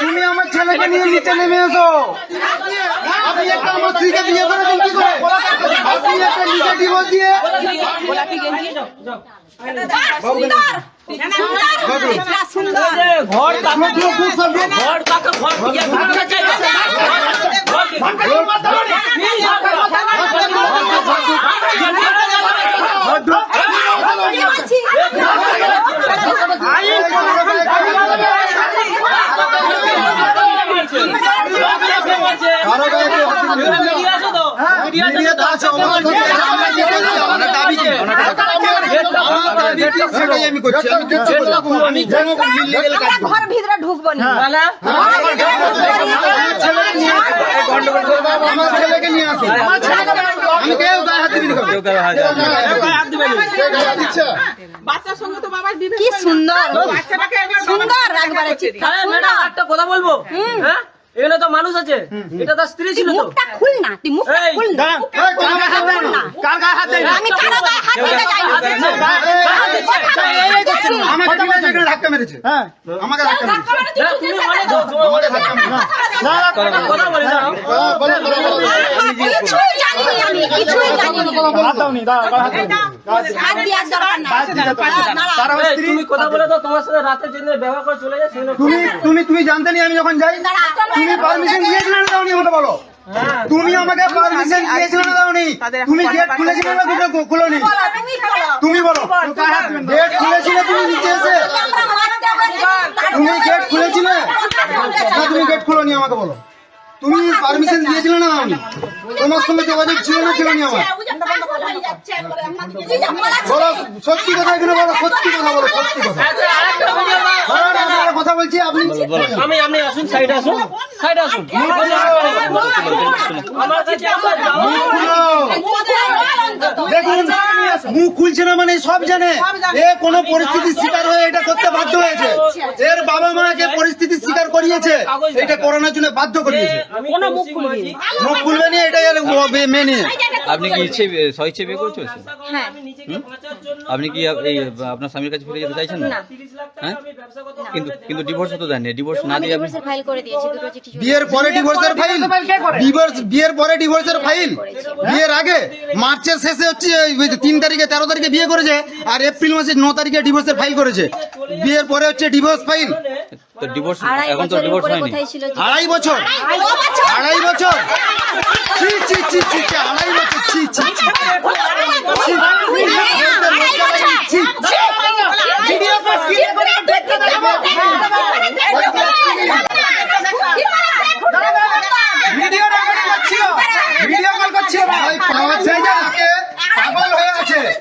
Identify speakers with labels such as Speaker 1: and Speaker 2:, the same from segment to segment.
Speaker 1: তুমি আমার ছেলেকে নিয়ে নিচে নেমে এসো। আপনি একটা আমার স্ত্রীকে বিয়ে করেছেন কি করে? আপনি একটা নিজে ডিভোর্স দিয়ে
Speaker 2: ঘর ঘর
Speaker 1: কারও গায়ে
Speaker 2: আছে তো মিডিয়া
Speaker 1: তো আমরা দাবি
Speaker 3: ঘর ভিতরে ঢুকবো না।
Speaker 1: আমার ছেলেকে নিয়ে আসো। আমার ছেলেকে নিয়ে আসো। আমি কেউ গায়ে হাত দিবি না। কেউ।
Speaker 2: হাত দিবেন
Speaker 4: বাচ্চার সঙ্গে তো বাবার
Speaker 3: কি সুন্দর। সুন্দর একবারে।
Speaker 2: একটা কথা বলব? হ্যাঁ? এখানে তো মানুষ আছে এটা তার স্ত্রী ছিল তো
Speaker 3: মুখটা খুল না তুই মুখটা খুল না
Speaker 1: এই, কোনো গায়ে হাত দেয় না। কার গায়ে হাত দেয়
Speaker 3: আমি কারও গায়ে হাত দিতে যাই না
Speaker 1: এই, এই, এই, আমাকে ঠিক আছে, ধাক্কা মেরেছে। আমাকে ধাক্কা মেরেছে।
Speaker 2: তুমি অনেক তোমার
Speaker 1: আমাকে ধাক্কা মেরেছে।
Speaker 2: কথা বলি
Speaker 3: আমি জানি না হাত দেওয়ার দরকার নাই
Speaker 2: এই, তুমি
Speaker 1: তুমি জানতে আমি যখন যাই, তুমি পারমিশন দিয়েছিলে দাওনি আমাকে বলো? তুমি আমাকে পারমিশন দিয়েছিলে না দাওনি? তুমি গেট খুলেছিলে না দুটো খুলোনি?
Speaker 3: তুমি বলো
Speaker 1: গেট খুলেছিলে তুমি নিচে এসে? তুমি গেট খুলেছিলে? তুমি গেট খুলোনি আমাকে বলো। তুমি পারমিশন দিয়েছিলে না দাওনি তোমার সঙ্গে যোগাযোগ ছিল না ছিল না আমার? বলো সত্যি কথা এখানে বলো সত্যি কথা বলো সত্যি কথা। আমি বলছি আপনি
Speaker 2: আমি আপনি আসুন সাইডে আসুন। সাইডে
Speaker 1: দেখুন মুখ খুলছে না মানে সব জানে। এ কোন পরিস্থিতির শিকার হয়ে এটা করতে বাধ্য হয়েছে। এর বাবা মাকে পরিস্থিতির শিকার করিয়েছে। এটা করোনার জন্য বাধ্য করিয়েছে।
Speaker 2: কোনো মুখ খুলিনি
Speaker 1: মুখ খুলবে না মেনে।
Speaker 5: আপনি কি ইচ্ছে স্বইচ্ছে বিয়ে করে
Speaker 3: হ্যাঁ।
Speaker 2: জন্য
Speaker 5: আপনি কি এই আপনার স্বামীর কাছে ফিরে যেতে চাইছেন না?
Speaker 2: 30
Speaker 5: হ্যাঁ? কিন্তু কিন্তু ডিভোর্স তো দেননি। ডিভোর্স না দিয়ে আপনি
Speaker 3: ফাইল করে দিয়েছি। দুটো চিঠি
Speaker 1: বিয়ের পরে ডিভোর্সের ফাইল ডিভোর্স বিয়ের পরে ডিভোর্সের ফাইল বিয়ের আগে? মার্চের শেষে হচ্ছে ওই যে তিন তারিখে তেরো তারিখে বিয়ে করেছে আর এপ্রিল মাসের ন তারিখে ডিভোর্সের ফাইল করেছে। বিয়ের পরে হচ্ছে ডিভোর্স ফাইল
Speaker 5: তো ডিভোর্স এখন তো ডিভোর্স হয়নি
Speaker 1: আড়াই বছর আড়াই বছর ছি ছি ছি ছি ছি, আড়াই বছর ছি ছি ছি। ভিডিও রেকর্ডিং করছিল ভিডিও কল চাই পাগল হয়ে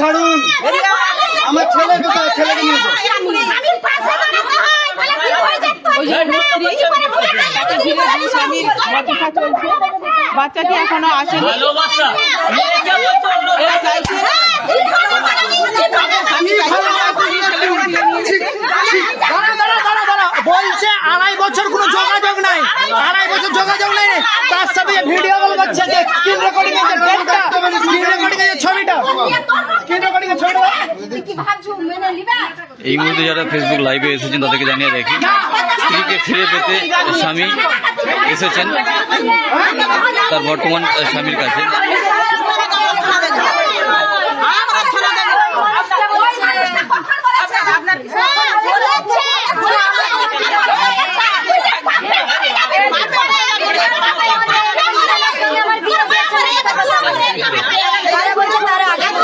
Speaker 1: ছাড়ুন এখানে আমার ছেলে কোথায় ছেলেকে নিয়ে যাও
Speaker 4: বাচ্চাটি এখনও আসেনি
Speaker 2: ভালোবাসা মেয়েকে বলছো অন্য
Speaker 4: এরা চাইছে আমি
Speaker 1: দাঁড়া, দাঁড়া, দাঁড়া, দাঁড়া। বলছে আড়াই বছর কোনো যোগাযোগ নাই আড়াই বছর যোগাযোগ নেই। তার সাথে ভিডিও কল করছে যে স্ক্রিন রেকর্ডিং এর স্ক্রিন রেকর্ডিং এর ছবিটা স্ক্রিন রেকর্ডিং এর ছবিটা।
Speaker 5: এই মুহূর্তে যারা ফেসবুক লাইভে এসেছেন, তাদেরকে জানিয়ে রাখি, স্ত্রীকে ফিরে পেতে স্বামী এসেছেন, তার বর্তমান স্বামীর কাছে।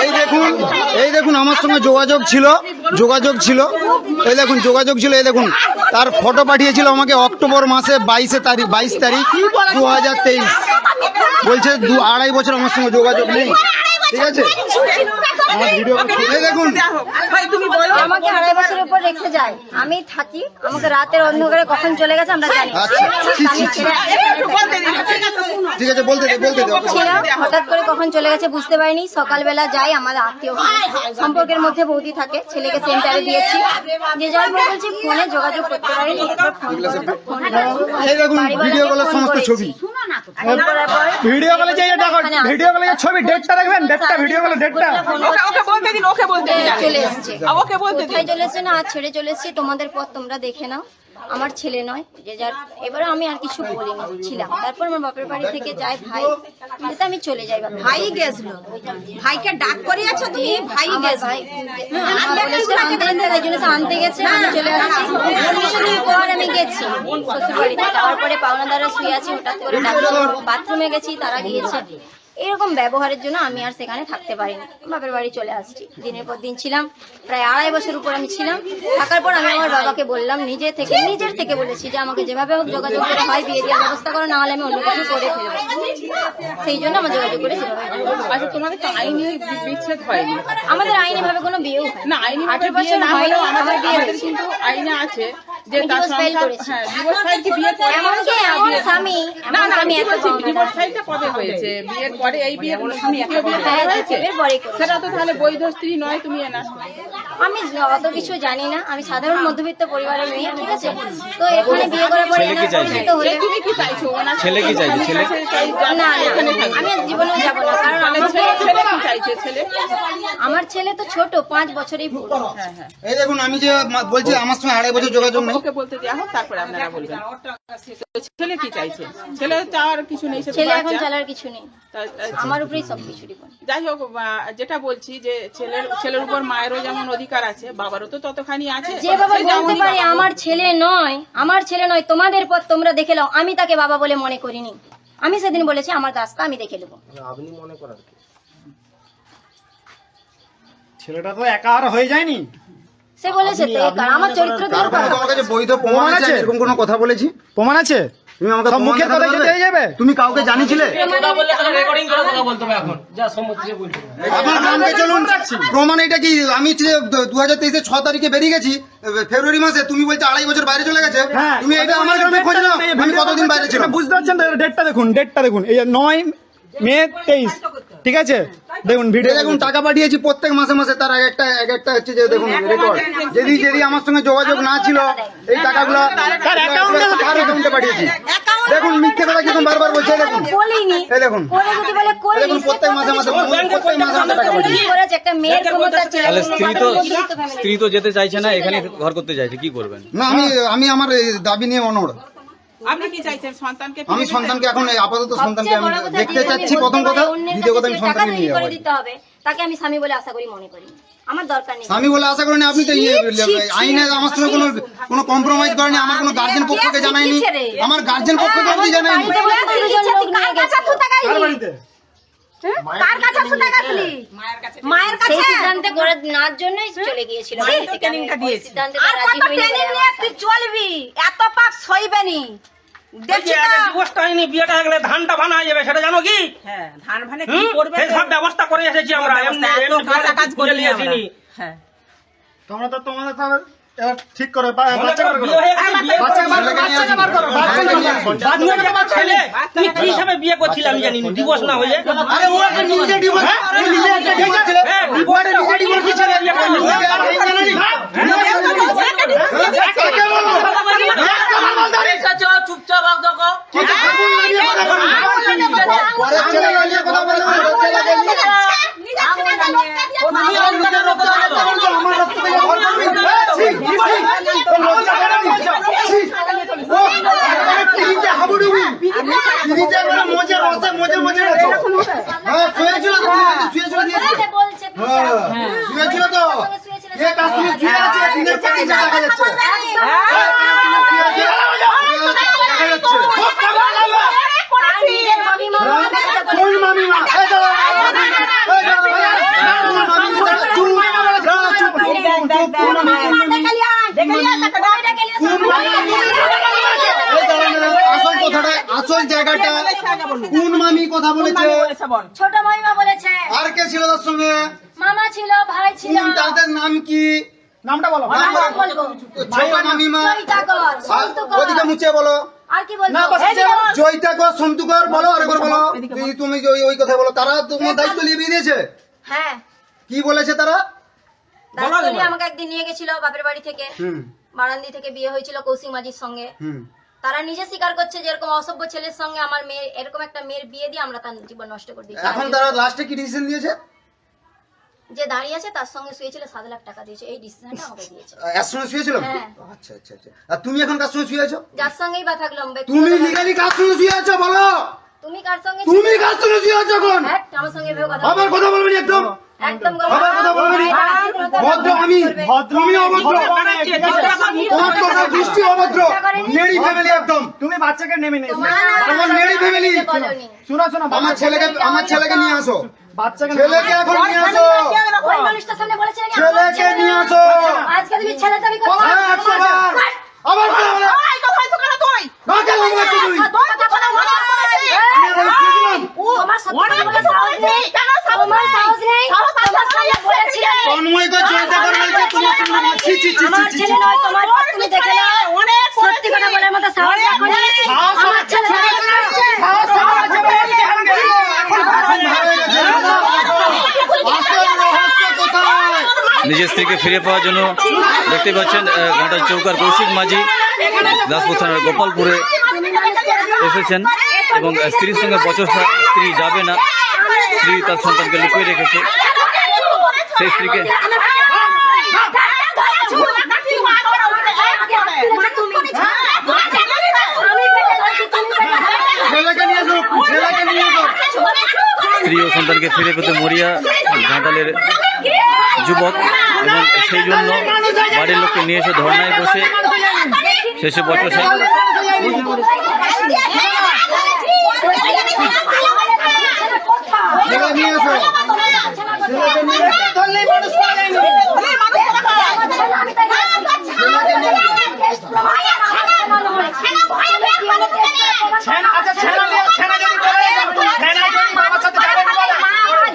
Speaker 1: এই দেখুন এই দেখুন, আমার সঙ্গে যোগাযোগ ছিল যোগাযোগ ছিল। এই দেখুন, যোগাযোগ ছিল, এই দেখুন, তার ফটো পাঠিয়েছিল আমাকে অক্টোবর মাসে বাইশে তারিখ, বাইশ তারিখ দু হাজার তেইশ। বলছে দু, আড়াই বছর আমার সঙ্গে যোগাযোগ নেই। ঠিক আছে? আমার ভিডিও এই দেখুন।
Speaker 4: ভাই তুমি বলো।
Speaker 3: আমাকে আড়াই বছরের উপর রেখে যায় আমি থাকি আমাকে রাতের অন্ধকারে কখন চলে গেছে আমরা জানি
Speaker 4: ঠিক আছে
Speaker 1: বলতে দে বলতে দে
Speaker 3: হঠাৎ করে কখন চলে গেছে বুঝতে পারিনি। সকালবেলা যাই আমাদের আত্মীয় সম্পর্কের মধ্যে বৌদি থাকে ছেলেকে সেন্টারে দিয়েছি। যে যাওয়ার পর বলছি ফোনে যোগাযোগ করতে বাড়িওয়ালাকে
Speaker 1: ভিডিও কলের সমস্ত ছবি।
Speaker 3: পর
Speaker 1: ভিডিও কলে যে ভিডিও কলে ছবি ডেটটা দেখবেন
Speaker 6: ডেটটা ভিডিও কলে ডেটটা
Speaker 4: ওকে ওকে বলতে দিন ওকে বলতে দিন।
Speaker 3: চলে এসছে।
Speaker 4: ওকে বলতে দিন।
Speaker 3: চলে এসছে না? আজ ছেড়ে চলে এসছি। তোমাদের পথ তোমরা দেখে নাও। আমার ছেলে নয় যে যার এবারে আমি আর কিছু বলিনি ছিলাম। তারপর আমার বাপের বাড়ি থেকে যায় ভাই। যাতে আমি চলে যাই
Speaker 7: ভাই গেছিল। ভাইকে ডাক করিয়েছো তুমি? ভাই
Speaker 3: আনতে আনতে তাই জন্য আনতে গেছে আমি চলে আসছি পর আমি গেছি শ্বশুর বাড়িতে যাওয়ার পরে পাওনা দ্বারা শুয়ে আছি হঠাৎ করে ডাকলো বাথরুমে গেছি তারা গিয়েছে। এরকম ব্যবহারের জন্য আমি আর সেখানে থাকতে পারিনি। বাপের বাড়ি চলে আসছি। দিনের পর দিন ছিলাম। প্রায় আড়াই বছর উপর আমি ছিলাম। থাকার পর আমি আমার বাবাকে বললাম নিজে থেকে নিজের থেকে বলেছি যে আমাকে যেভাবে হোক যোগাযোগ করে হয় বিয়ে দেওয়ার ব্যবস্থা করো না হলে আমি অন্য কিছু করে ফেলব। সেই জন্য আমার যোগাযোগ করে
Speaker 4: আচ্ছা তোমাদের তো আইনি বিচ্ছেদ হয়নি।
Speaker 3: আমাদের আইনি ভাবে কোনো বিয়েও হয়
Speaker 4: না। আইনি
Speaker 3: আঠারো
Speaker 4: বিয়ে
Speaker 3: বছর
Speaker 4: না হলেও আমাদের
Speaker 3: বিয়ে
Speaker 4: কিন্তু আইনে আছে। যে তার সংসার হ্যাঁ ডিভোর্স ফাইল কি বিয়ের পরে
Speaker 3: এমনকি এমন স্বামী
Speaker 4: না না আমি
Speaker 3: স্বামী
Speaker 4: কি
Speaker 3: এত
Speaker 4: বলছি
Speaker 3: পাওনা
Speaker 4: ডিভোর্স ফাইলটা কবে হয়েছে? বিয়ের পরে এই বিয়ে দ্বিতীয় বিয়ে
Speaker 3: হ্যাঁ,
Speaker 4: হয়েছে। সেটা তো তাহলে বৈধ স্ত্রী নয় তুমি এ না।
Speaker 3: আমি অত কিছু জানি না। আমি সাধারণ মধ্যবিত্ত পরিবারের মেয়ে ঠিক আছে? তো এখানে বিয়ে করার পরে
Speaker 5: ছেলে কি
Speaker 3: এনার
Speaker 5: চাইছে?
Speaker 3: পরিচিত হলে
Speaker 4: চাইছো?
Speaker 5: ছেলে কি চাইছে? ছেলে?
Speaker 3: না না আমি জীবনে যাব না কারণ
Speaker 4: তাহলে
Speaker 3: আমাকে
Speaker 4: ছেলে ছেলে কি চাইছে? ছেলে?
Speaker 3: আমার ছেলে তো ছোট পাঁচ বছরেই
Speaker 4: হ্যাঁ হ্যাঁ।
Speaker 1: এই দেখুন আমি যে বলছি আমার সঙ্গে আড়াই বছর যোগাযোগ নেই।
Speaker 4: ওকে বলতে দেওয়া হোক তারপরে আপনারা বলবেন। ছেলে কি চাইছে? ছেলে চাওয়ার কিছু নেই
Speaker 3: ছেলে এখন চালার কিছু নেই। আমার উপরেই সব কিছু ডিপেন্ড
Speaker 4: যাই হোক যেটা বলছি যে ছেলের ছেলের উপর মায়েরও যেমন অধিকার আছে বাবারও তো ততখানি আছে
Speaker 3: যে বাবা বলতে পারে আমার ছেলে নয় আমার ছেলে নয় তোমাদের পথ তোমরা দেখে নাও আমি তাকে বাবা বলে মনে করিনি। আমি সেদিন বলেছি আমার রাস্তা আমি দেখে নেব।
Speaker 6: ছেলেটা তো একা আর হয়ে যায়নি।
Speaker 3: সে বলেছে। আমার চরিত্র
Speaker 1: বৈধ প্রমাণ আছে? এরকম কোনো কথা বলেছি?
Speaker 6: প্রমাণ আছে?
Speaker 1: তুমি আমাকে
Speaker 6: সব মুখের কথা
Speaker 1: যদি
Speaker 6: হয়ে যাবে।
Speaker 1: তুমি কাউকে জানিছিলে
Speaker 2: কথা বললে রেকর্ডিং করে কথা বলতে হবে এখন। যা সম্মতি বলতে
Speaker 1: আমার গ্রামকে চলুন। প্রমাণ এটা কি? আমি দু হাজার তেইশে ছ তারিখে বেরিয়ে গেছি ফেব্রুয়ারি মাসে তুমি বলছো আড়াই বছর বাইরে চলে গেছে।
Speaker 6: হ্যাঁ
Speaker 1: তুমি এটা আমার গ্রামে খোঁজ নাও। আমি কতদিন বাইরে ছিলাম?
Speaker 6: বুঝতে পারছেন ডেটটা দেখুন ডেটটা দেখুন। এই নয় মে তেইশ। ঠিক আছে দেখুন ভিডিও
Speaker 1: দেখুন টাকা পাঠিয়েছি প্রত্যেক মাসে মাসে তার এক একটা এক একটা হচ্ছে যে দেখুন রেকর্ড যদি যদি আমার সঙ্গে যোগাযোগ না ছিল এই টাকাগুলো
Speaker 6: তার অ্যাকাউন্টে
Speaker 1: তার অ্যাকাউন্টে পাঠিয়েছি দেখুন মিথ্যে কথা কিন্তু বারবার বলছে দেখুন
Speaker 3: বলিনি
Speaker 1: এই দেখুন দেখুন প্রত্যেক মাসে মাসে প্রত্যেক মাসে মাসে টাকা পাঠিয়েছি
Speaker 3: করেছে একটা মেয়ের ক্ষমতা ছেলে
Speaker 5: তাহলে স্ত্রী তো স্ত্রী তো যেতে চাইছে না এখানে ঘর করতে চাইছে কি করবেন
Speaker 1: না আমি আমি আমার দাবি নিয়ে অনড়
Speaker 4: আপনি কি চাইছেন সন্তানকে
Speaker 1: আমি সন্তানকে এখন আপাতত সন্তানকে আমি দেখতে চাচ্ছি প্রথম কথা দ্বিতীয় কথা আমি সন্তানকে নিয়ে যাব।
Speaker 3: দিতে হবে। তাকে আমি স্বামী বলে আশা করি মনে করি। আমার দরকার নেই।
Speaker 1: আমি বলে আশা করিনি আপনি তো আইনে আমার সঙ্গে কোনো কোনো কম্প্রোমাইজ করেনি আমার কোনো গার্জেন পক্ষকে জানায়নি আমার গার্জেন পক্ষকে আপনি জানায়নি
Speaker 3: বাড়িতে বলে দুজন লোক নিয়ে গেছে।
Speaker 6: কার
Speaker 7: কাছে শুনে গেছিলি মায়ের
Speaker 3: সেই
Speaker 7: কাছে?
Speaker 3: সিদ্ধান্তে করে নেওয়ার জন্যই চলে গিয়েছিল। বাড়ি থেকে। আমি
Speaker 4: ট্রেনিংটা
Speaker 3: ওই
Speaker 4: দিয়েছি।
Speaker 3: সিদ্ধান্তে
Speaker 7: আর কত ট্রেনিং নিয়ে তুই চলবি? এত পাক সইবে
Speaker 2: বিয়েটা হয়ে গেলে ধানটা ভানা হয়ে যাবে সেটা জানো কি?
Speaker 4: হ্যাঁ ধান ভানে কি করবে
Speaker 2: সব ব্যবস্থা করে এসেছি আমরা
Speaker 4: কাজ করি। হ্যাঁ।
Speaker 6: তোমরা তো তোমাদের এবার ঠিক করো
Speaker 2: হয়ে কি হিসাবে বিয়ে করছিলাম আমি জানি ডিভোর্স না হয়ে।
Speaker 1: আরে ও একটা নিজে ডিভোর্স ও নিজে একটা ডিভোর্স ছিল
Speaker 2: হ্যাঁ,
Speaker 1: ও একটা নিজে ডিভোর্স ছিল
Speaker 2: বিয়ে করলি।
Speaker 1: ও একটা আইন জানেনি?
Speaker 2: চুপচাপ আপ দেখো।
Speaker 1: হ্যাঁ, শুয়েছিল তো,
Speaker 3: তো।
Speaker 1: হ্যাঁ, শুয়ে আছে, দিনের পর দেখা যাচ্ছে। দেখা যাচ্ছে।
Speaker 3: আর নিজের মামিমা বলে ব্যবসা করে।
Speaker 1: কোন মামিমা? এই দাঁড়াও, এই দাঁড়াও, এই দাঁড়াও, কোন মামিমা? চুপ, দাঁড়াও, চুপ, চুপ, চুপ, কোন মামিমা? কোন মামিমা? এই দাঁড়াও, দাঁড়াও, আসল কথাটা কোন মামি কথা বলেছে?
Speaker 3: ছোট মামিমা বলেছে।
Speaker 1: আর কে ছিল তার সঙ্গে?
Speaker 3: মামা ছিল ভাই ছিল।
Speaker 1: তাদের নাম কি?
Speaker 6: নামটা বলো।
Speaker 1: নাম
Speaker 3: আর বলব।
Speaker 1: ছোট মামিমা।
Speaker 3: জয়িতাকর
Speaker 1: আর
Speaker 3: সন্তুকর
Speaker 1: ওদিকে মুছে বলো।
Speaker 3: আর কি বলব?
Speaker 1: জয়িতাকর সন্তুকর বলো। আরেকবার বলো। তুমি- তুমি ওই ওই কথা বলো। তারা তোমার দায়িত্ব নিয়ে
Speaker 3: হ্যাঁ।
Speaker 1: কি বলেছে তারা?
Speaker 3: আমাকে একদিন নিয়ে গেছিল বাপের বাড়ি থেকে। বারান্দি থেকে বিয়ে হয়েছিল কৌশিক মাঝির সঙ্গে।
Speaker 1: হুম।
Speaker 3: তারা নিজে স্বীকার করছে যে এরকম অসভ্য ছেলের সঙ্গে আমার মেয়ে এরকম একটা মেয়ের বিয়ে দিয়ে আমরা তার জীবন নষ্ট করে দিচ্ছি
Speaker 1: এখন তারা লাস্টে কি ডিসিশন দিয়েছে?
Speaker 3: যে দাঁড়িয়ে আছে তার সঙ্গে শুয়েছিল সাত লাখ টাকা দিয়েছে। এই ডিসিশনটা আমাকে দিয়েছে।
Speaker 1: এর সঙ্গে শুয়েছিল?
Speaker 3: হ্যাঁ।
Speaker 1: আচ্ছা আচ্ছা আচ্ছা। আর তুমি এখন কার সঙ্গে শুয়ে আছো?
Speaker 3: যার সঙ্গেই বা থাকলাম ব্যক্তিগত
Speaker 1: তুমি লিগালি কার সঙ্গে শুয়ে আছো বলো?
Speaker 3: তুমি কার সঙ্গে
Speaker 1: তুমি কার সঙ্গে শুয়ে আছো এখন?
Speaker 3: হ্যাঁ, আমার সঙ্গে কথা
Speaker 1: আবার কথা বলবে একদম?
Speaker 3: একদম
Speaker 1: কথা বলবে ভদ্র আমি তুমি অভদ্র। তোমার কথা দৃষ্টি অভদ্র। নেড়ি ফ্যামিলি একদম।
Speaker 6: তুমি বাচ্চাকে নেমে নিয়ে
Speaker 1: আমার নেড়ি ফ্যামিলি
Speaker 6: শোনো শোনো
Speaker 1: আমার ছেলেকে আমার ছেলেকে নিয়ে আসো।
Speaker 6: বাচ্চাকে
Speaker 1: ছেলেকে এখন নিয়ে আসো। ছেলেকে নিয়ে আসো।
Speaker 3: আজকে তুমি ছেলেটা দাবি করছ
Speaker 1: হ্যাঁ একশো বার আবার কথা বলে
Speaker 4: এই কথা হয়েছে কেন তুই?
Speaker 1: কাকে বলবে তুমি
Speaker 3: তোমার সাথে কথা বলার সাহস নেই তোমার সাহস নেই তোমার সামনে বলেছিলাম
Speaker 1: তন্ময়কে জয়িতা করে বলছে তোমার সঙ্গে ছি ছি ছি
Speaker 3: আমার
Speaker 1: ছি, ছি
Speaker 3: ছেলে নয় তোমার পর তুমি দেখে নাও সত্যি কথা বলার মতো সাহস রাখো না আমার ছেলে
Speaker 1: আসল রহস্য কোথায়
Speaker 5: নিজের স্ত্রীকে ফিরে পাওয়ার জন্য দেখতে পাচ্ছেন ঘাটাল চৌকার কৌশিক মাঝি, দাসপুর থানার গোপালপুরে এসেছেন এবং স্ত্রীর সঙ্গে বচসা স্ত্রী যাবে না। স্ত্রী তার সন্তানকে লুকিয়ে রেখেছে। সেই স্ত্রীকে স্ত্রী ও সন্তানকে ফিরে পেতে মরিয়া, ঘাটালের যুবক এবং সেই জন্য বাড়ির লোককে নিয়ে এসে ধর্নায় বসে শেষে
Speaker 6: আচ্ছা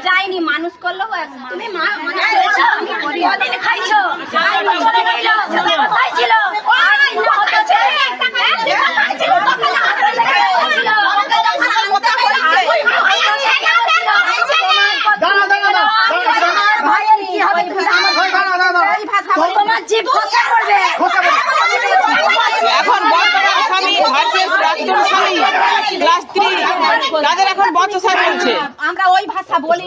Speaker 3: যাইনি মানুষ করল তুমি মানুষ করেছ আমি করি কদিন খাইছো আর বছরে রইল কোথায় ছিল আর দিন হতো ছেলে কোথায় ছিল
Speaker 6: দাঁড়া দাঁড়া দাঁড়া
Speaker 3: ভাইয়ের কি হবে
Speaker 6: দাঁড়া দাঁড়া
Speaker 3: এই ভাষা তোমার জিভ খসা করবে
Speaker 4: এখন বর্তমান স্বামী ভার্সেস প্রাক্তন স্বামী প্লাস স্ত্রী তাদের এখন বচসা চলছে
Speaker 7: আমরা ওই ভাষা বলি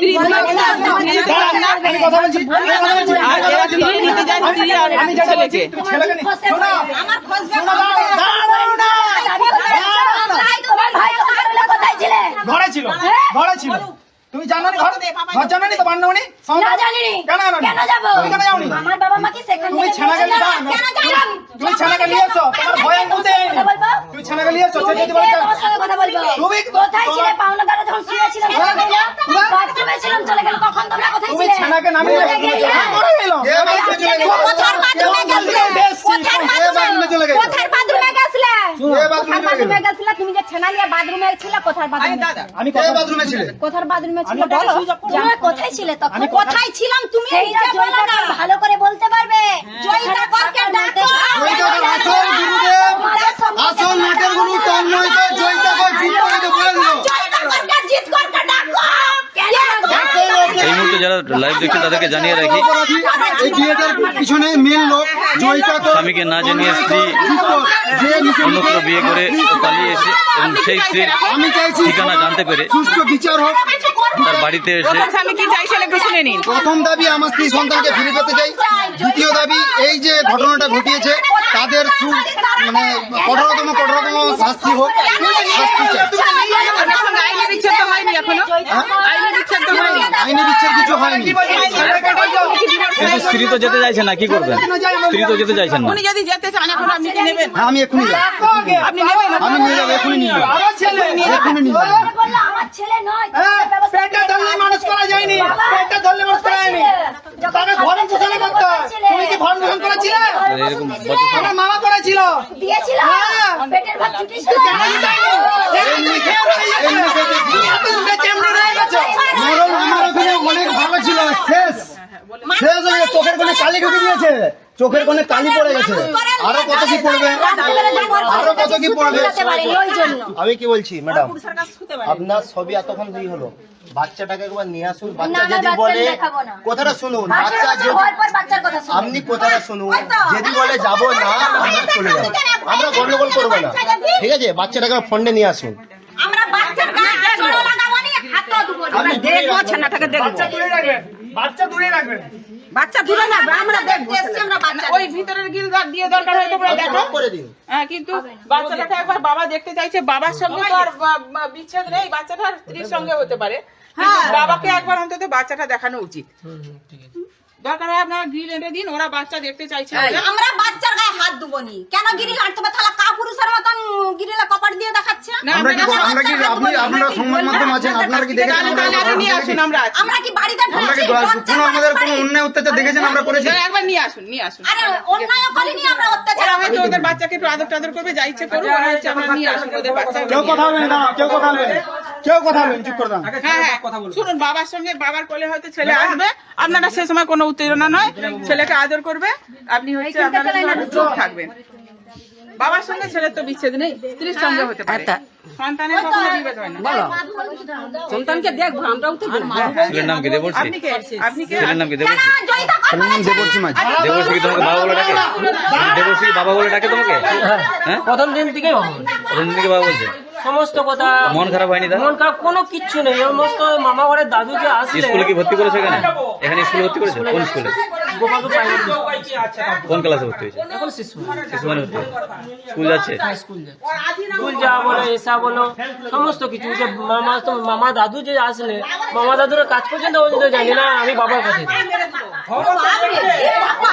Speaker 6: ঘরে ছিল ঘরে ছিল তুমি জানো নি ঘর ঘর জানো নি তো বান্নমণি?
Speaker 3: না জানিনি।
Speaker 6: কেন জানো?
Speaker 3: কেন যাব?
Speaker 6: তুমি কেন যাওনি?
Speaker 3: আমার বাবা মাকে সেখান
Speaker 6: তুমি ছেনাকে নিয়ে যাও।
Speaker 3: কেন যাব?
Speaker 6: তুমি ছেনাকে নিয়ে এসো। তোমার ভয়
Speaker 3: বলব?
Speaker 6: তুমি ছেনাকে নিয়ে এসো সে যদি
Speaker 3: কে?
Speaker 6: বলে
Speaker 3: তোমার সঙ্গে কথা বলব?
Speaker 6: তুমি-
Speaker 3: কোথায় ছিলে? পাওনা দ্বারা যখন শুয়েছিলাম বাথরুমে ছিলাম চলে গেল কখন তোমরা কোথায়
Speaker 6: তুমি
Speaker 3: ছিলে?
Speaker 6: ছেনাকে নামিয়ে
Speaker 3: কোথায় গেলে?
Speaker 6: ঘরে এলো
Speaker 1: কে বাথরুমে
Speaker 3: গেছিলে? কোথার
Speaker 1: কে বাথরুমে
Speaker 3: গেছিলে
Speaker 1: কে বাথরুমে?
Speaker 3: গেছিলে তুমি যে ছেনালিয়া বাথরুমে ছিলে কোথার বাথরুমে
Speaker 6: আমি
Speaker 1: কে বাথরুমে ছিলে?
Speaker 3: কোথার বাথরুমে ছিলে বলো? তুমি কোথায় ছিলে তখন?
Speaker 6: আমি
Speaker 3: কোথায় ছিলাম তুমি? ভালো করে বলতে পারবে? জয়িতা করকে ডাকো।
Speaker 1: জয়িতাকে আসল গুরুদেব। আসল নাটের গুরু তন্ময়কে জয়িতাকে জিত করে দিতে বলে দিল
Speaker 3: জয়টা করকে জিত করকে ডাকো
Speaker 1: আসল অপরাধী-
Speaker 5: এই মুহূর্তে যারা লাইভ দেখছেন তাদেরকে জানিয়ে রাখি।
Speaker 1: অপরাধী। এই বিয়েটার পিছনে মেন লোক
Speaker 5: স্বামীকে না জানিয়ে স্ত্রী অন্যত্র বিয়ে করে পালিয়ে এসে এবং সেই স্ত্রীর ঠিকানা জানতে পেরে
Speaker 1: সুষ্ঠু বিচার হোক।
Speaker 5: তার বাড়িতে এসে
Speaker 4: স্বামী কি চাইছেন একটু শুনে নিন।
Speaker 1: প্রথম দাবি আমার স্ত্রী সন্তানকে ফিরে পেতে চাই। দ্বিতীয় দাবি এই যে ঘটনাটা ঘটিয়েছে তাদের মানে কঠোরতম কঠোরতম শাস্তি হোক শাস্তি চাই।
Speaker 4: আইনি বিচ্ছেদ তো
Speaker 1: কিছু হয়নি।
Speaker 5: কিন্তু স্ত্রী যেতে চাইছেন না কি করবেন? স্ত্রী তো যেতে চাইছেন না।
Speaker 4: উনি যদি যেতে চান এখন আপনি কি নেবেন?
Speaker 1: হ্যাঁ আমি যাব।
Speaker 4: আপনি নেবেন?
Speaker 1: আমি নিয়ে যাব নিয়ে যাব। যাব।
Speaker 3: ছেলে নয়
Speaker 6: হ্যাঁ, পেটটা ধরলে মানুষ করা যায়নি পেটটা ধরলে মানুষ করা যায়নি। তাকে ভরণ পোষণ করতে তুমি কি ভরণ পোষণ করেছিলে? আমার মামা করেছিল?
Speaker 3: দিয়েছিল।
Speaker 6: হ্যাঁ।
Speaker 3: পেটের ভাত?
Speaker 1: মরণ আমার ওখানে অনেক ভালো ছিল। শেষ। শেষ হয়ে। চোখের কোণে কালি ঢুকে দিয়েছে। চোখের কোণে কালি পড়ে গেছে। আরও কত কি পড়বে? আরও কত কি পড়বে?
Speaker 8: আমি কি বলছি ম্যাডাম? আপনার ছবি এতক্ষণ দেরি হলো। বাচ্চাটাকে একবার নিয়ে আসুন বাচ্চা যদি বলে কথাটা শুনুন বাচ্চা। আপনি কথাটা শুনুন। যদি বলে যাব না আমরা চলে যাব। আমরা গন্ডগোল করব না। ঠিক আছে? বাচ্চাটাকে ফন্ডে নিয়ে আসুন।
Speaker 3: আমরা বাচ্চার গায়ে জড়ো লাগাবো নি হাতও দেবো না।
Speaker 8: আপনি দূরে রাখবেন।
Speaker 4: ছেলেটাকে দেখব।
Speaker 6: বাচ্চা তুলে রাখবেন। বাচ্চা দূরে রাখবেন
Speaker 7: বাচ্চা দূরে না আমরা এসছি আমরা বাচ্চা
Speaker 4: ওই ভিতরের গিল দিয়ে দরকার হয় তোমরা দেখো।
Speaker 8: করে দিন।
Speaker 4: হ্যাঁ কিন্তু বাচ্চাটাকে একবার বাবা দেখতে চাইছে বাবার সঙ্গে তো আর বিচ্ছেদ নেই বাচ্চাটার স্ত্রীর সঙ্গে হতে পারে। কিন্তু বাবাকে একবার অন্তত বাচ্চাটা দেখানো উচিত। দরকার হয় আপনারা গ্রিল এনে দিন ওরা বাচ্চা দেখতে চাইছে
Speaker 7: আমরা বাচ্চার গায়ে হাত দেবো নি। কেন গিরিল আনতে হবে তাহলে কাপুরুষের মতন গিরিলে কপাট দিয়ে দেখাচ্ছে?
Speaker 1: আমরা কি আমরা কি আপনি আপনারা সংবাদ মাধ্যম আছেন আপনারা কি
Speaker 4: তাহলে তাহলে নিয়ে আসুন আমরা
Speaker 7: আমরা কি বাড়িতে
Speaker 1: আমরা কি? কোনো আমাদের কোনো অন্যায় অত্যাচার দেখেছেন আমরা করেছি?
Speaker 4: একবার নিয়ে আসুন নিয়ে আসুন।
Speaker 7: আরে অন্যায় করিনি আমরা অত্যাচার
Speaker 4: ওরা হয়তো ওদের বাচ্চাকে একটু আদর টাদর করবে যা ইচ্ছে করবে ওরা হচ্ছে আমরা নিয়ে আসুন ওদের বাচ্চা
Speaker 6: কেউ কথা বলবেন না কেউ কথা বলবেন না। কেউ কথা বলবেন চুপ করে দাও
Speaker 4: হ্যাঁ হ্যাঁ। শুনুন বাবার সঙ্গে বাবার কোলে হয়তো ছেলে আসবে। আপনারা সে সময় কোনো উত্তেজনা নয়। ছেলেকে আদর করবে। আপনি হচ্ছে আপনারা চুপ থাকবেন। বাবার সঙ্গে ছেলের তো বিচ্ছেদ নেই। স্ত্রীর সঙ্গে হতে পারে। সন্তানের কখনো বিভেদ হয় না।
Speaker 7: সন্তানকে দেখব আমরাও তো
Speaker 5: ছেলের নাম কি? দেবর্ষি?
Speaker 4: আপনি কে? আপনি কে?
Speaker 5: ছেলের নাম কি? দেবর্ষি?
Speaker 1: ছেলের নাম দেবর্ষী মাঝি।
Speaker 5: দেবর্ষি তোমাকে বাবা বলে ডাকে? দেবর্ষি বাবা বলে ডাকে তোমাকে? হ্যাঁ?
Speaker 2: প্রথম দিন থেকেই ভাবো
Speaker 5: প্রথম থেকে বাবা বলছে?
Speaker 2: সমস্ত কথা।
Speaker 5: মন খারাপ হয়নি
Speaker 2: মন খারাপ কোনো কিচ্ছু নেই। সমস্ত মামা ঘরের দাদু যে আসলে
Speaker 5: স্কুলে কি ভর্তি করেছে এখানে? এখানে স্কুলে ভর্তি করেছে? কোন স্কুলে?
Speaker 2: গোপালপুর প্রাইমারি
Speaker 5: কোন ক্লাসে ভর্তি হয়েছে?
Speaker 2: এখন শিশু
Speaker 5: শিশু মানে ভর্তি। স্কুল যাচ্ছে?
Speaker 2: স্কুল যাচ্ছে। স্কুল যাওয়া বলো এসা বলো সমস্ত কিছু। যে মামা তো মামা দাদু যে আসলে মামা দাদুর কাজ পর্যন্ত পর্যন্ত জানি না আমি বাবার কাছে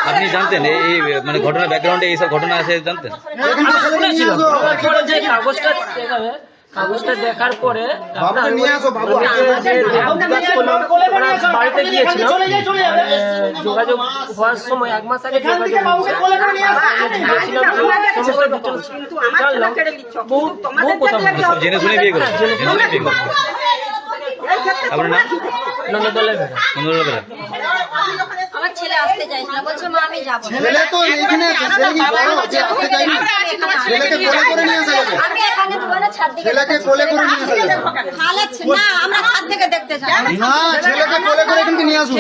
Speaker 5: আপনি জানতেন এই এই মানে ঘটনা ব্যাকগ্রাউন্ডে এইসব ঘটনা আছে জানতেন?
Speaker 2: যে কাগজটা দেখাবে কাগজটা দেখার পরে বাড়িতে গিয়েছিলাম। মানে যোগাযোগ হওয়ার সময় এক মাস আগে
Speaker 5: আপনার নাম?
Speaker 2: নন্দদলের।
Speaker 3: ছেলে আসতে চাইছিল বলছে মা আমি যাব।
Speaker 1: ছেলে তো এখানে আছে, ছেলে কি বড় যে আসতে চাইনি ছেলেকে কোলে করে নিয়ে আসা যাবে।
Speaker 3: আমি এখানে দোকানে ছাদ দিকে
Speaker 1: ছেলেকে কোলে করে নিয়ে আসা যাবে।
Speaker 7: তাহলে না আমরা ছাদ থেকে দেখতে চাই।
Speaker 1: না ছেলেকে কোলে করে এখানে নিয়ে আসুন।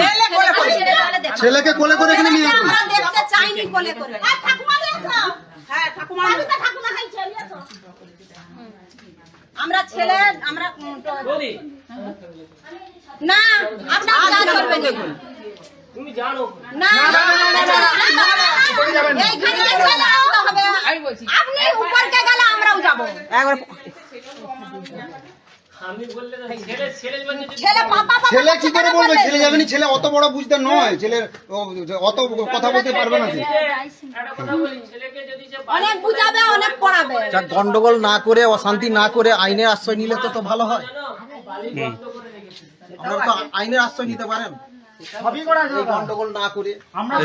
Speaker 1: ছেলেকে কোলে করে এখানে নিয়ে আসুন।
Speaker 7: আমরা দেখতে চাইনি কোলে করে। আমরা ছেলে আমরা তো- না আপনার করবেন দেখুন ছেলে
Speaker 2: ছেলে ছেলে
Speaker 7: ছেলে
Speaker 1: ছেলে কি করে বলবে ছেলে যাবে না ছেলে অত বড় বুঝতে নয় ছেলের ও- অত কথা বলতে পারবে না
Speaker 7: অনেক
Speaker 8: গন্ডগোল না করে অশান্তি না করে আইনের আশ্রয় নিলে তো তো ভালো হয় আইনের আশ্রয় নিতে পারেন
Speaker 6: সবই করা
Speaker 8: এই গন্ডগোল না করে।
Speaker 6: আমরা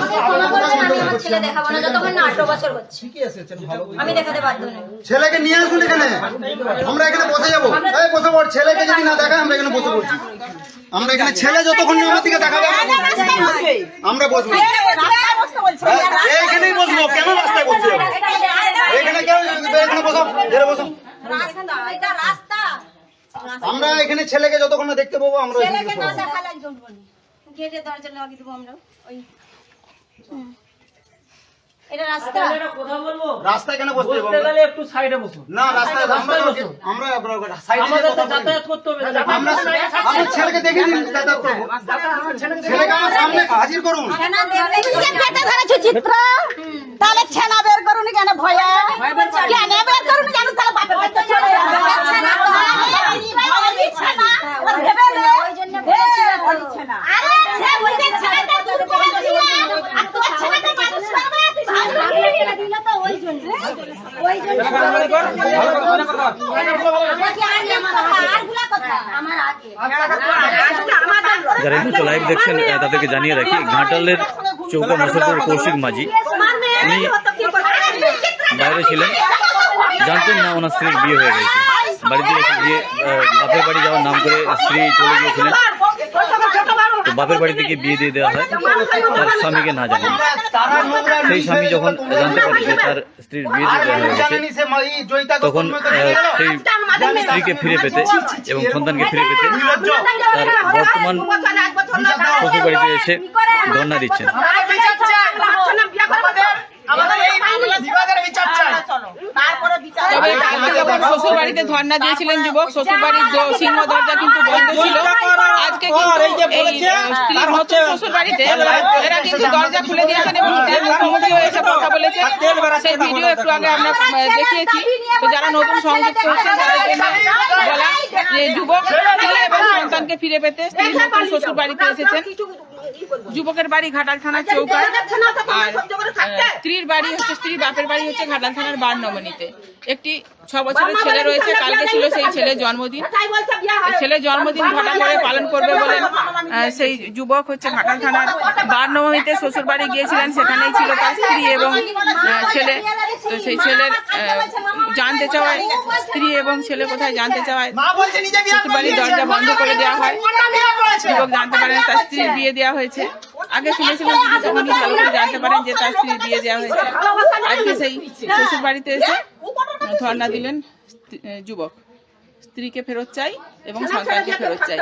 Speaker 3: ছেলে দেখাবো না যতক্ষণ না আঠারো বছর হচ্ছে।
Speaker 8: ঠিকই এসেছেন
Speaker 3: আমি দেখাতে বাধ্য নই।
Speaker 1: ছেলেকে নিয়ে আসুন এখানে। আমরা এখানে বসে যাব। এই বসে পড় ছেলেকে যদি না দেখায় আমরা এখানে বসে পড়ছি। আমরা এখানে ছেলে যতক্ষণ না আমার দিকে দেখাবে। আমরা বসবো। এইখানেই বসবো। কেন রাস্তায় বসতে এখানে কেউ এখানে বসো এখানে বসো।
Speaker 7: রাস্তা এটা রাস্তা।
Speaker 1: আমরা এখানে ছেলেকে যতক্ষণ না দেখতে পাবো আমরা
Speaker 3: গেটে দরজা লাগিয়ে দেবো আমরা ওই হুম। এটা রাস্তা।
Speaker 2: কথা বলব?
Speaker 1: রাস্তায় কেন বসতে যাব
Speaker 2: গেলে একটু সাইডে বসো
Speaker 1: না রাস্তায় আমরা আমরা সাইডে
Speaker 2: আমাদের তো যাতায়াত করতে হবে।
Speaker 1: আমরা আমার ছেলেকে দেখে দিন যাতায়াত করব। ছেলেকে আমার সামনে হাজির করুন।
Speaker 7: ছেনা দেখলে কি পেটে ধরেছে চিত্র তাহলে ছেনা বের করুন কেন ভয়া? কেন বের করুন কেন? তাহলে বাপের বাড়িতে চলে ছেনা তো ছেনা। ভেবে আরে সে ছেনাটা করে আর তোর ছেনাটা মানুষ করবে তুই ভালো
Speaker 3: এটা দিল তো ওই জন্য ওই জন্য
Speaker 5: যারা মুহূর্তে লাইভ দেখছেন তাদেরকে জানিয়ে রাখি, ঘাটালের চৌকা মশলপুর কৌশিক মাঝি। উনি বাইরে ছিলেন। জানতেন না ওনার স্ত্রীর বিয়ে হয়ে গেছে। বাড়িতে গিয়ে বাপের বাড়ি যাওয়ার নাম করে স্ত্রী চলে গিয়েছিলেন। বাপের বাড়ি থেকে বিয়ে দিয়ে দেওয়া হয়, তার স্বামীকে না জানে সেই স্বামী যখন জানতে পারে যে তার স্ত্রীর বিয়ে দিয়ে দেওয়া হয়ে গেছে, তখন সেই স্ত্রীকে ফিরে পেতে এবং সন্তানকে ফিরে পেতে তার বর্তমান শ্বশুর বাড়িতে এসে ধর্ণা দিচ্ছেন।
Speaker 6: আমাদের এই মামলা বিভাগের বিচার চাই।
Speaker 9: তারপরে বিচার
Speaker 4: যখন শ্বশুর বাড়িতে ধর্ণা দিয়েছিলেন যুবক শ্বশুর বাড়ির সিংহ দরজা কিন্তু বন্ধ ছিল। আজকে কিন্তু এই স্ত্রীর নতুন শ্বশুর বাড়িতে এরা কিন্তু দরজা খুলে দিয়েছেন এবং স্ত্রীর মুখোমুখিও এসে কথা বলেছেন সেই ভিডিও একটু আগে আমরা দেখিয়েছি তো যারা নতুন সংযুক্ত হচ্ছেন তাদের জন্য বলা যে যুবক স্ত্রী এবং সন্তানকে ফিরে পেতে স্ত্রী নতুন শ্বশুর বাড়িতে এসেছেন। যুবকের বাড়ি ঘাটাল থানার চৌকায় আর স্ত্রীর বাড়ি হচ্ছে স্ত্রীর বাপের বাড়ি হচ্ছে ঘাটাল থানার বার নমনীতে একটি ছ বছরের ছেলে রয়েছে কালকে ছিল সেই ছেলের জন্মদিন ছেলের জন্মদিন ঘটা করে পালন করবে বলে সেই যুবক হচ্ছে ঘাটাল থানার বার নবমীতে শ্বশুর বাড়ি গিয়েছিলেন সেখানেই ছিল তার স্ত্রী এবং ছেলে তো সেই ছেলের জানতে চাওয়ায় স্ত্রী এবং ছেলে কোথায় জানতে চাওয়ায় দরজা বন্ধ করে দেওয়া হয়। যুবক জানতে পারেন তার স্ত্রীর বিয়ে দেওয়া হয়েছে। আগে তখনই ভালো করে জানতে পারেন যে তার স্ত্রীর বিয়ে দেওয়া হয়েছে আজকে সেই শ্বশুর বাড়িতে এসে ধর্ণা দিলেন যুবক। স্ত্রীকে ফেরত চাই এবং সন্তানকে ফেরত চাই।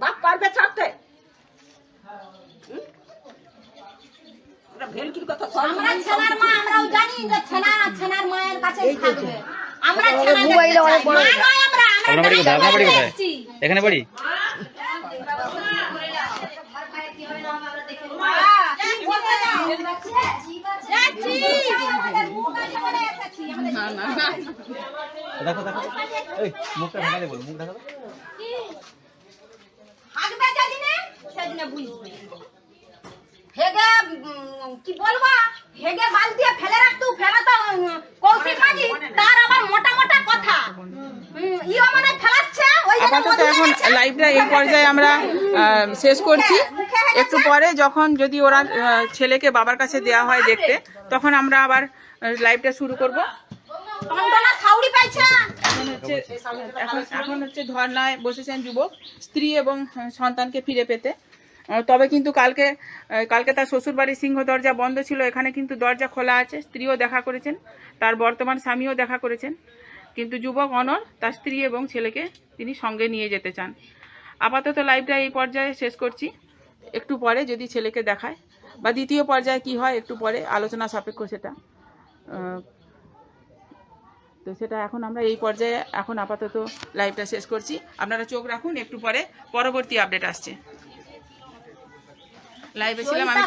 Speaker 9: বাপ পারবে ছাড়তে ভেলকির কথা সব
Speaker 7: আমরা ছেনার মা আমরাও জানি যে ছেনা ছেনার মায়ের কাছেই থাকবে। আমরা ছেনা মোবাইলে অনেক বড় নয় আমরা
Speaker 3: আপনার বাড়ি কোথায় আপনার বাড়ি কোথায়? এখানে বাড়ি? দেখো দেখো। এই মুখটা ঢাকা বল মুখ ঢাকা দাও।
Speaker 7: থাকবে যেদিনে সেদিনে বুঝবে হেগে কি বলব? হেগে বাল দিয়ে ফেলে রাখতু ফেলে তো কৌশিক মাঝি তার আবার মোটা মোটা কথা। ইও মানে ফেলাচ্ছে
Speaker 4: আপাতত এখন লাইভটা এই পর্যায়ে আমরা শেষ করছি। একটু পরে যখন যদি ওরা ছেলেকে বাবার কাছে দেওয়া হয় দেখতে তখন আমরা আবার লাইভটা শুরু করব। এখন হচ্ছে ধর্নায় বসেছেন যুবক স্ত্রী এবং সন্তানকে ফিরে পেতে। তবে কিন্তু কালকে কালকে তার শ্বশুর বাড়ির সিংহ দরজা বন্ধ ছিল, এখানে কিন্তু দরজা খোলা আছে, স্ত্রীও দেখা করেছেন, তার বর্তমান স্বামীও দেখা করেছেন। কিন্তু যুবক অনর, তার স্ত্রী এবং ছেলেকে তিনি সঙ্গে নিয়ে যেতে চান। আপাতত লাইভটা এই পর্যায়ে শেষ করছি। একটু পরে যদি ছেলেকে দেখায়, বা দ্বিতীয় পর্যায়ে কি হয়, একটু পরে আলোচনা সাপেক্ষ সেটা। তো সেটা এখন আমরা এই পর্যায়ে এখন আপাতত লাইভটা শেষ করছি। আপনারা চোখ রাখুন, একটু পরে পরবর্তী আপডেট আসছে। লাইভে ছিলাম আমি